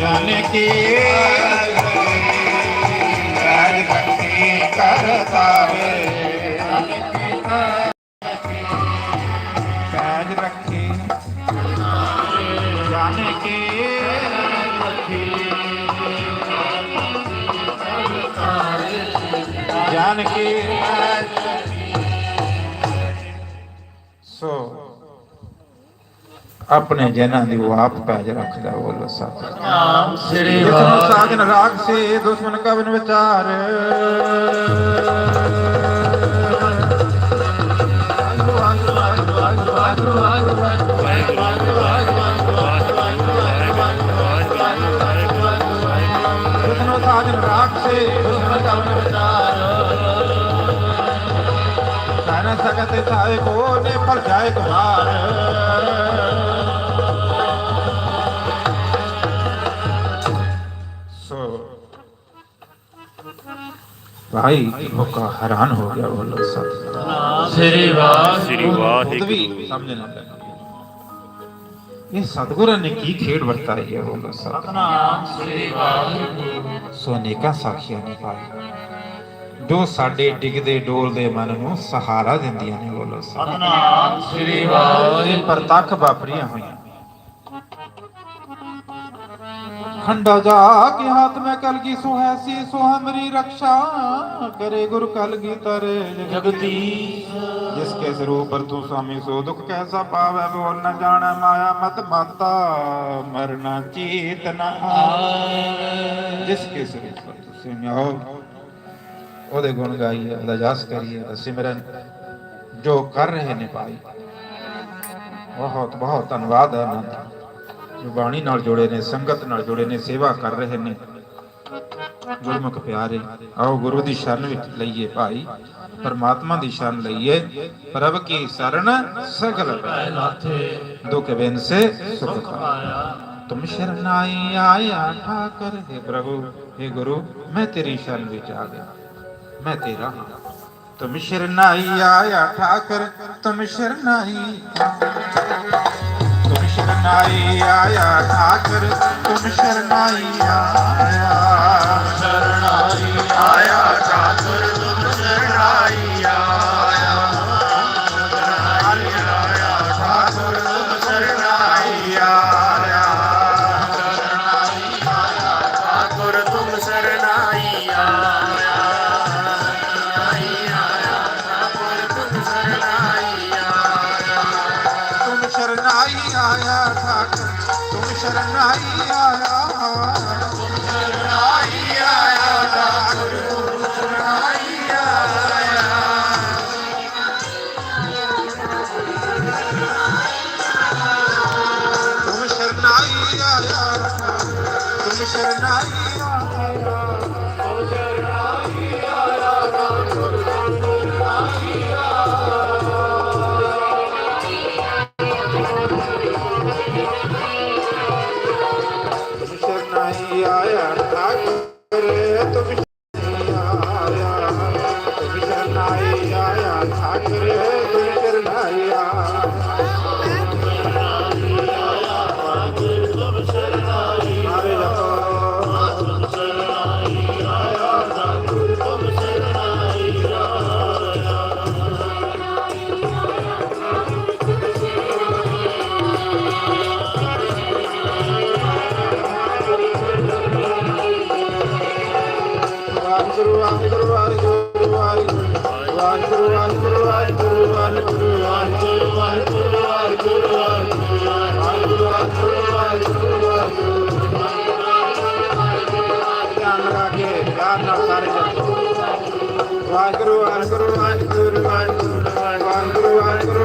ਭਜਨ ਕੀ ਰਾਜ ਭਗਤੀ ਕਰਤਾ ਵੇ? ਰਾਜ ਆਪਣੇ ਜਨਾਂ ਦੀ ਉਹ ਆਪ ਪੈਜ ਰੱਖਦਾ ਬੋਲੋ ਸਤ। ਨਾਮ ਸ੍ਰੀ ਵਾਹਿਗੁਰੂ ਸਾਜਨ ਰਾਗ ਸੇ ਦੁਸ਼ਮਨ ਵਿਚਾਰ। ਸਾਜਨ ਰਾਗ ਸੇ ਦੁਸ਼ਮਨ ਕਵਨ ਵਿਚਾਰ। ਸਨ ਸਕਤ ਸਾਏ ਕੋ ਨੇ ਪਰ ਜਾਏ ਕੁਮਾਰ ਭਾਈ ਲੋਕਾ ਹੈਰਾਨ ਹੋ ਗਿਆ ਬੋਲੋ ਸਤ ਸ੍ਰੀ ਵਾਹਿਗੁਰੂ। ਸ੍ਰੀ ਵਾਹਿਗੁਰੂ। ਸਮਝਣਾ ਪੈਣਾ ਇਹ ਸਤਿਗੁਰਾਂ ਨੇ ਕੀ ਖੇਡ ਵਰਤਾਈ ਹੈ ਬੋਲੋ ਸਤ ਨਾਮ ਸ੍ਰੀ ਵਾਹਿਗੁਰੂ। ਸੋ ਅਨੇਕਾਂ ਸਾਖੀਆਂ ਨੇ ਪਾਈ ਜੋ ਸਾਡੇ ਡਿੱਗਦੇ ਡੋਲਦੇ ਮਨ ਨੂੰ ਸਹਾਰਾ ਦਿੰਦੀਆਂ ਨੇ ਬੋਲੋ ਸਤ ਸਤਨਾਮ ਸ੍ਰੀ ਵਾਹਿਗੁਰੂ। ਪ੍ਰਤੱਖ ਵਾਪਰੀਆਂ ਹੋਈਆਂ। ਖੰਡਾ ਜਾ ਕੇ ਹੱਥ ਮੈਂ ਕਲਗੀ ਸੁਹੈਸੀ ਸੁਹਮਰੀ ਰਕਸ਼ਾ ਕਰੇ ਗੁਰ ਕਲਗੀ ਤਰੇ ਜਗਤੀ ਜਿਸ ਕੇ ਸਰੂਪ ਪਰ ਤੂੰ ਸਾਮੀ ਸੋ ਦੁਖ ਕੈਸਾ ਪਾਵੇ ਬੋਲ ਨਾ ਜਾਣੈ ਮਾਇਆ ਮਤ ਮਾਤਾ ਮਰਨਾ ਚੀਤ ਨਾ ਆਵੇ। ਜਿਸ ਕੇ ਸਰੂਪ ਪਰ ਤੂੰ ਸਿਮਿਓ ਉਹਦੇ ਗੁਣ ਗਾਈਏ ਉਹਦਾ ਜਸ ਕਰੀਏ ਉਹਦਾ ਸਿਮਰਨ ਜੋ ਕਰ ਰਹੇ ਨੇ ਭਾਈ। ਬਹੁਤ ਬਹੁਤ ਧੰਨਵਾਦ ਹੈ ਜੋ ਬਾਣੀ ਨਾਲ ਜੁੜੇ ਨੇ, ਸੰਗਤ ਨਾਲ ਜੁੜੇ ਨੇ, ਸੇਵਾ ਕਰ ਰਹੇ ਨੇ। ਗੁਰਮੁਖ ਪਿਆਰੇ, ਆਓ ਗੁਰੂ ਦੀ ਸ਼ਰਨ ਵਿੱਚ ਲਈਏ ਭਾਈ, ਪਰਮਾਤਮਾ ਦੀ ਸ਼ਰਨ ਲਈਏ। ਪ੍ਰਭ ਕੀ ਸ਼ਰਨ, ਸਗਲ ਪੈ ਲਾਥੇ ਦੁਖ ਬਿਨ ਸੇ ਸੁਖ ਪਾਇਆ। ਤੁਮ ਸ਼ਰਨਾਈ ਆਇਆ ਠਾਕਰ, ਹੈ ਪ੍ਰਭੂ हे ਗੁਰੂ, ਮੈਂ ਤੇਰੀ ਸ਼ਰਨ ਵਿੱਚ ਆ ਗਿਆ। ਮੈਂ ਤੇਰਾ ਹਾਂ। ਤੁਮ ਸ਼ਰਨਾਈ ਆਇਆ ਠਾਕਰ, ਤੁਮ ਸ਼ਰਨਾਈ ਆਇਆ शरणाई आया ठाकर तुम शरणाई आया शरणाई आया ठाकर तुम शरणाई आया आया ठाकर तुम शरणाई आया ठाकर तुम शरणाई आया शरणाई आया शरण आई आया এত Guru, Hari Guru, Hari Guru, Hari Guru, Hari Guru, Hari Guru, Hari Guru, Hari Guru, Hari Guru, Hari Guru, Hari Guru, Hari Guru, Hari Guru, Hari Guru, Hari Guru, Hari Guru. Vaheguru, Vaheguru, Vaheguru, Vaheguru, Vaheguru, Vaheguru, Vaheguru,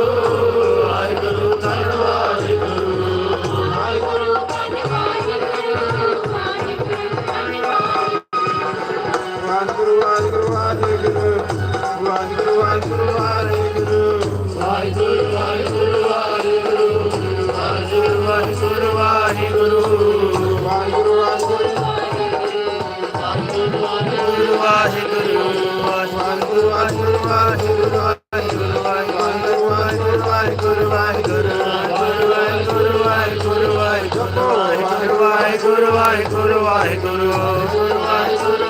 Waheguru Waheguru Waheguru Waheguru Waheguru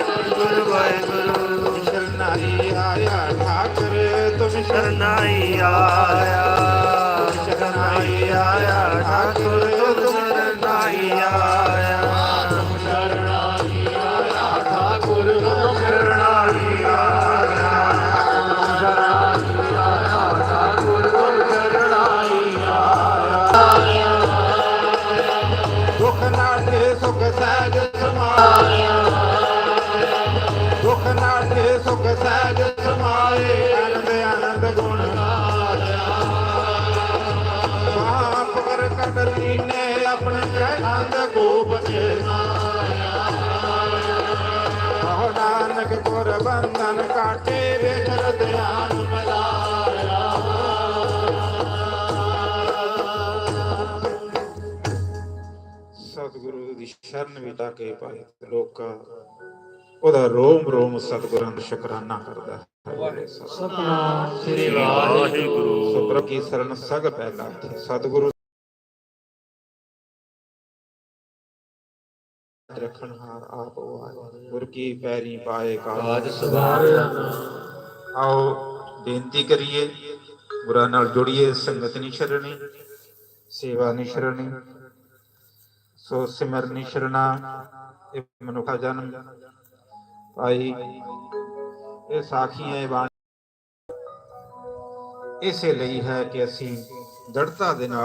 Waheguru Waheguru ਸ਼ਰਨਾਈ ਆਇਆ ਠਾਕਰ ਤੁਮ ਸ਼ਰਨਾਈ ਆਇਆ ਸਹਿਜ ਸਮਾਏ ਅਨੰਦ ਅਨੰਦ ਗੁਣ ਗਾਇਆ ਮਾਪ ਕਰ ਕਟਲੀ ਨੇ ਆਪਣੇ ਅਨੰਦ ਗੋਪ ਜੇ ਨਾਇਆ ਨਾਨਕ ਗੁਰ ਬੰਧਨ ਕਾਟੇ ਵੇਖ ਰਧਿਆਨ ਮਿਲਾਇਆ ਸਤਿਗੁਰੂ ਦੀ ਸ਼ਰਨ ਵਿੱਚ ਆ ਕੇ ਪਾਏ ਲੋਕਾਂ ਉਹਦਾ ਰੋਮ ਰੋਮ ਸਤਿਗੁਰਾਂ ਦਾ ਸ਼ੁਕਰਾਨਾ ਕਰਦਾ ਹੈ। ਸਤਨਾਮ ਸ੍ਰੀ ਵਾਹਿਗੁਰੂ। ਸੋ ਪ੍ਰਭ ਕੀ ਸ਼ਰਨ ਸਗ ਪਹਿਲਾ ਸਤਿਗੁਰੂ ਰੱਖਣ ਹਾਰ ਆਪ ਵਾਹਿ ਗੁਰ ਕੀ ਪੈਰੀ ਪਾਏ ਕਾਜ ਸਵਾਰਿਆ ਆਓ ਬੇਨਤੀ ਕਰੀਏ ਗੁਰਾਂ ਨਾਲ ਜੁੜੀਏ ਸੰਗਤ ਨਹੀਂ ਛੱਡਣੀ ਸੇਵਾ ਨਹੀਂ ਛੱਡਣੀ। ਸੋ ਸਿਮਰ ਨਹੀਂ ਛੱਡਣਾ ਇਹ ਮਨੁੱਖਾ ਜਨਮ। ਭਾਈ ਇਹ ਸਾਖੀਆਂ ਇਹ ਬਾਣੀ ਇਸੇ ਲਈ ਹੈ ਕਿ ਅਸੀਂ ਦ੍ਰਿੜਤਾ ਦੇ ਨਾਲ